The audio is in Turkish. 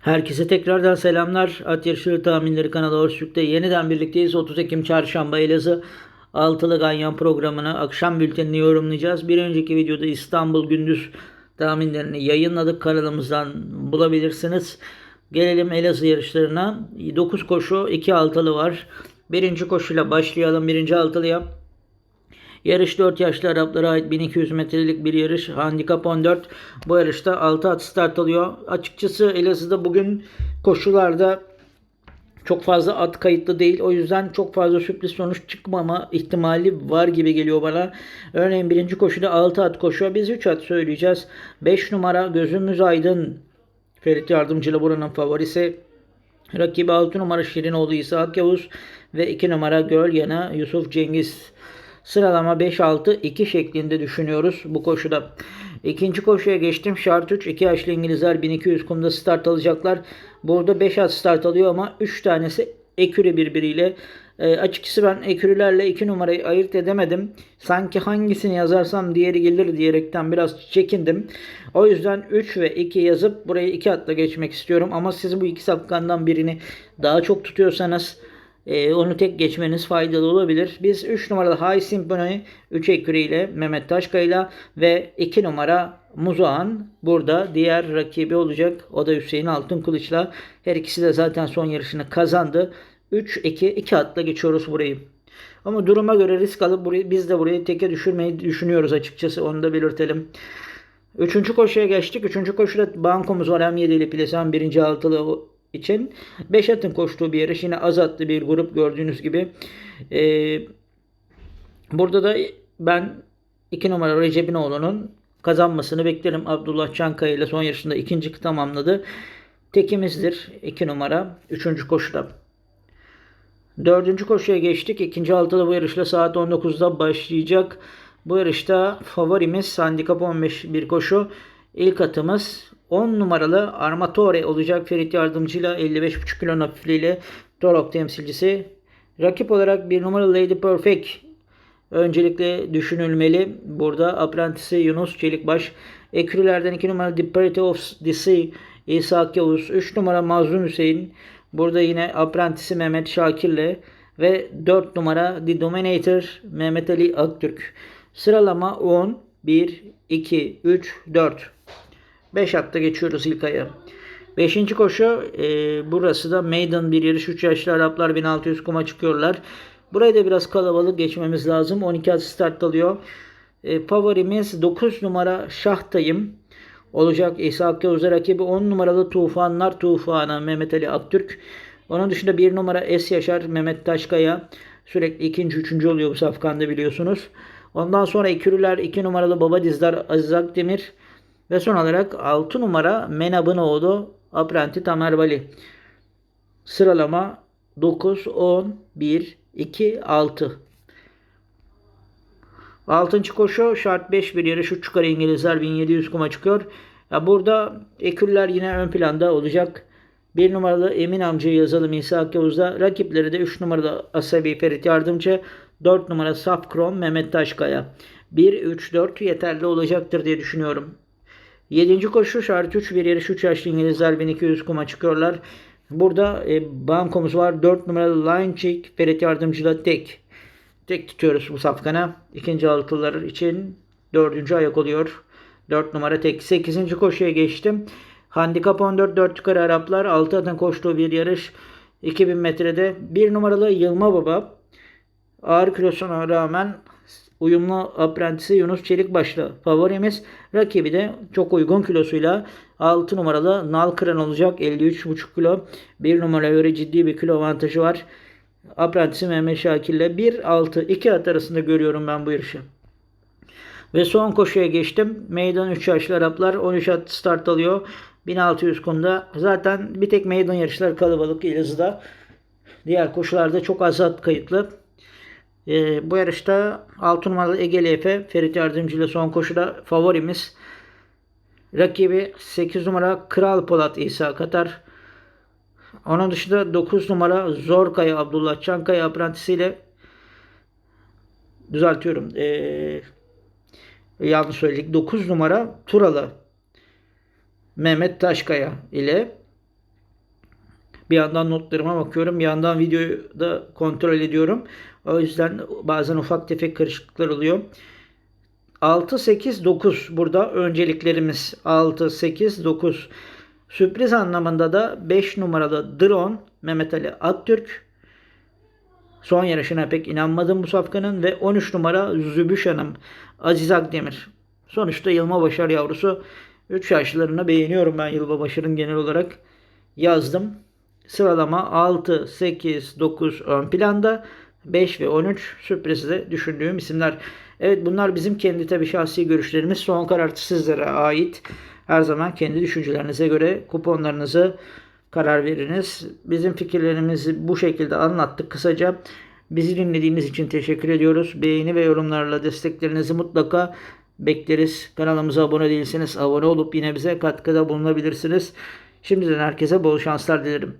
Herkese tekrardan selamlar. At Yarışları Tahminleri kanalı Horsük'te yeniden birlikteyiz. 30 Ekim Çarşamba Elazığ Altılı Ganyan programını akşam bültenini yorumlayacağız. Bir önceki videoda İstanbul gündüz tahminlerini yayınladık. Kanalımızdan bulabilirsiniz. Gelelim Elazığ yarışlarına. 9 koşu 2 altılı var. Birinci koşuyla başlayalım. Birinci altılıya. Yarış 4 yaşlı Araplara ait 1200 metrelik bir yarış. Handikap 14. Bu yarışta 6 at start alıyor. Açıkçası Elazığ'da bugün koşularda çok fazla at kayıtlı değil. O yüzden çok fazla sürpriz sonuç çıkmama ihtimali var gibi geliyor bana. Örneğin birinci koşuda 6 at koşuyor. Biz 3 at söyleyeceğiz. 5 numara Gözümüz Aydın. Ferit Yardımcılı buranın favorisi. Rakibi 6 numara Şirinoğlu İsa Yavuz ve 2 numara Gölyan'a Yusuf Cengiz. Sıralama 5-6-2 şeklinde düşünüyoruz bu koşuda. İkinci koşuya geçtim. Şart 3. 2 yaşlı İngilizler 1200 kumda start alacaklar. Burada 5 at start alıyor ama 3 tanesi ekürü birbiriyle. E, açıkçası ben ekürülerle 2 numarayı ayırt edemedim. Sanki hangisini yazarsam diğeri gelir diyerekten biraz çekindim. O yüzden 3 ve 2 yazıp burayı 2 atla geçmek istiyorum. Ama siz bu iki sapkandan birini daha çok tutuyorsanız ee, onu tek geçmeniz faydalı olabilir. Biz 3 numaralı High Symphony 3 ekürüyle Mehmet Taşkay'la ve 2 numara Muzağan burada diğer rakibi olacak. O da Hüseyin Altın Kılıç'la. Her ikisi de zaten son yarışını kazandı. 3-2-2 atla geçiyoruz burayı. Ama duruma göre risk alıp burayı, biz de burayı teke düşürmeyi düşünüyoruz açıkçası. Onu da belirtelim. Üçüncü koşuya geçtik. Üçüncü koşuda bankomuz var. Hem 7 ile plesen birinci altılı için 5 atın koştuğu bir yarış. Yine az atlı bir grup gördüğünüz gibi. Ee, burada da ben 2 numara Recep'inoğlu'nun kazanmasını beklerim. Abdullah Çankaya ile son yarışında ikinci tamamladı. Tekimizdir 2 numara 3. koşuda. Dördüncü koşuya geçtik. İkinci altılı bu yarışla saat 19'da başlayacak. Bu yarışta favorimiz handikap 15 bir koşu. İlk atımız 10 numaralı Armatore olacak Ferit Yardımcı'yla 55,5 kilo hafifliğiyle Torok temsilcisi. Rakip olarak bir numaralı Lady Perfect öncelikle düşünülmeli. Burada aprentisi Yunus Çelikbaş. Ekrilerden 2 numara The Parity of the Sea İsa Yavuz. 3 numara Mazlum Hüseyin. Burada yine aprentisi Mehmet Şakir'le ve 4 numara The Dominator Mehmet Ali Aktürk. Sıralama 10, 1, 2, 3, 4. 5 hatta geçiyoruz ilk aya. 5. koşu e, burası da Maiden bir yarış 3 yaşlı Araplar 1600 kuma çıkıyorlar. Burayı da biraz kalabalık geçmemiz lazım. 12 at start alıyor. E, favorimiz 9 numara Şahtayım olacak. İsa Yavuz'a rakibi 10 numaralı Tufanlar Tufan'a Mehmet Ali Aktürk. Onun dışında 1 numara Es Yaşar Mehmet Taşkaya. Sürekli ikinci, üçüncü oluyor bu safkanda biliyorsunuz. Ondan sonra ikililer 2 numaralı Baba Dizdar Aziz Akdemir. Ve son olarak 6 numara Menab'ın oğlu Aprenti Tamer Bali. Sıralama 9, 10, 1, 2, 6. 6. koşu şart 5 bir yarış 3 yukarı İngilizler 1700 kuma çıkıyor. Ya burada eküller yine ön planda olacak. 1 numaralı Emin amca yazalım İsa Yavuz'da. Rakipleri de 3 numaralı Asabi Ferit Yardımcı. 4 numara Saf Krom Mehmet Taşkaya. 1, 3, 4 yeterli olacaktır diye düşünüyorum. 7. koşu şart 3 bir yarış 3 yaşlı İngilizler 1200 kuma çıkıyorlar. Burada e, bankomuz var. 4 numaralı Line Chick Ferit Yardımcı'da tek. Tek tutuyoruz bu safkana. İkinci altılar için dördüncü ayak oluyor. 4 numara tek. 8. koşuya geçtim. Handikap 14 4 yukarı Araplar 6 atın koştuğu bir yarış. 2000 metrede. 1 numaralı Yılma Baba. Ağır kilosuna rağmen uyumlu aprentisi Yunus Çelikbaşlı favorimiz. Rakibi de çok uygun kilosuyla 6 numaralı Nal Kıran olacak. 53,5 kilo. 1 numara göre ciddi bir kilo avantajı var. Aprentisi Mehmet Şakir ile 1-6-2 at arasında görüyorum ben bu yarışı. Ve son koşuya geçtim. Meydan 3 yaşlı Araplar 13 at start alıyor. 1600 kumda. Zaten bir tek meydan yarışları kalabalık Elazığ'da. Diğer koşularda çok az at kayıtlı. Ee, bu yarışta 6 numaralı Egeli Efe Ferit Yardımcı ile son koşuda favorimiz. Rakibi 8 numara Kral Polat İsa Katar. Onun dışında 9 numara Zorkaya Abdullah Çankaya aprentisiyle düzeltiyorum. Ee, yanlış söyledik. 9 numara Turalı Mehmet Taşkaya ile Bir yandan notlarıma bakıyorum. Bir yandan videoyu da kontrol ediyorum. O yüzden bazen ufak tefek karışıklıklar oluyor. 6, 8, 9 burada önceliklerimiz 6, 8, 9. Sürpriz anlamında da 5 numaralı Drone Mehmet Ali Aktürk. Son yarışına pek inanmadım bu safkanın ve 13 numara Zübüş Hanım Aziz Akdemir. Sonuçta Yılma Başar yavrusu 3 yaşlarını beğeniyorum ben Yılma Başar'ın genel olarak yazdım. Sıralama 6, 8, 9 ön planda. 5 ve 13 sürprizi de düşündüğüm isimler. Evet bunlar bizim kendi tabi şahsi görüşlerimiz. Son karar sizlere ait. Her zaman kendi düşüncelerinize göre kuponlarınızı karar veriniz. Bizim fikirlerimizi bu şekilde anlattık kısaca. Bizi dinlediğiniz için teşekkür ediyoruz. Beğeni ve yorumlarla desteklerinizi mutlaka bekleriz. Kanalımıza abone değilseniz abone olup yine bize katkıda bulunabilirsiniz. Şimdiden herkese bol şanslar dilerim.